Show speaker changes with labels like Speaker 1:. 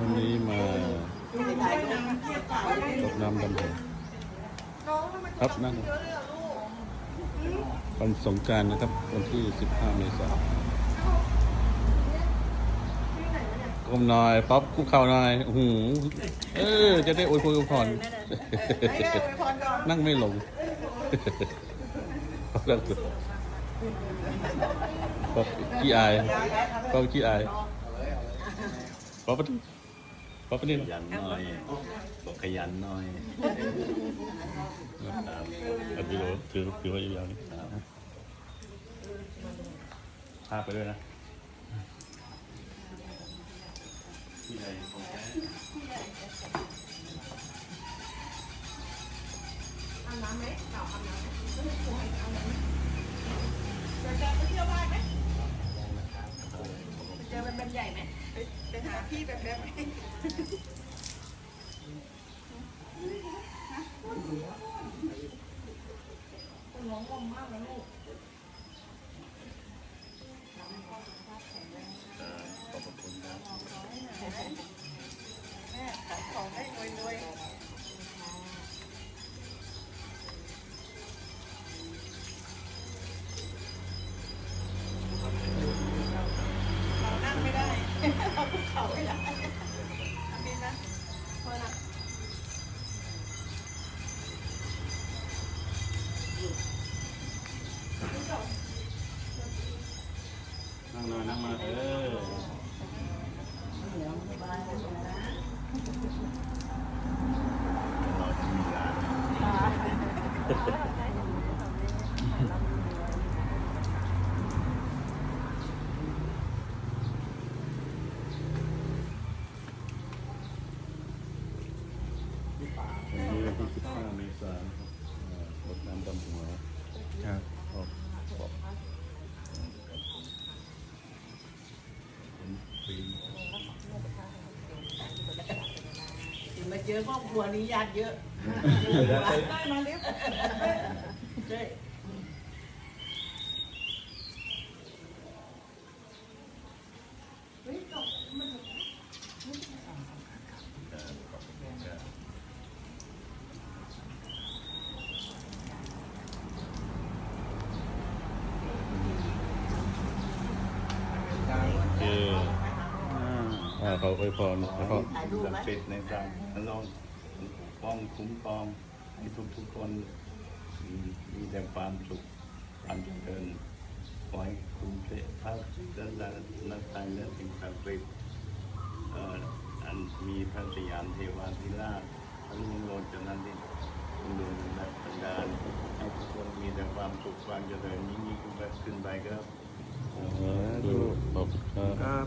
Speaker 1: วันนี้มาตกน้ำดำหัวครับนั่งวันสงการนะครับ วันที่ 15 เมษายนก้มหน่อยป๊อปคุกเข่าหน่อยโอ้โหเออ จะได้อวยพรอวยพรนั่งไม่ลงป๊อปป๊อปขี้อายป๊อปขี้อายป๊อป ปะป๊อปปะนี่
Speaker 2: ขยันหน่อยบอกขยันหน่อย
Speaker 1: นะครับเอาวิดีโอถือถือไว้ยาวๆนี่พาไปด้วยนะ
Speaker 2: ที่ไหนของแท้
Speaker 3: เจอมันเป็นใหญ่ไหมไปหาพี่แบบแบบไหม
Speaker 2: ขอบคุณครับ
Speaker 3: นั่ง
Speaker 1: หน่อยนั่งมาเออ
Speaker 2: เราจะมีร้าน
Speaker 1: วันนี้วันที่15เมษายนนะครับเอ่อรดน้ำดำหัว
Speaker 2: ครับ
Speaker 1: ออกบอก
Speaker 2: ปีน
Speaker 3: มา เจอครอบครัวนี้ญาติเยอะ ได้มาเรียบ
Speaker 1: อ่าขออวยพรขอ
Speaker 3: โทษถ่ปไหม
Speaker 2: ศักดิ์สิทในการน้อป้องคุ้มครองให้ทุกทุกคนมีมีแต่ความสุขความเจริญขอให้คุ้มเสพภาพและละนักการและสิ่งศักดิ์สิทธิ์อ่ออันมีพระสยามเทวาธิราชพระลุงโลจนันทิคุณดูนักบันดาลให้ทุกคนมีแต่ความสุขความเจริญยิ่งยิ่งขึ้นไปครับ ขอบคุณครับ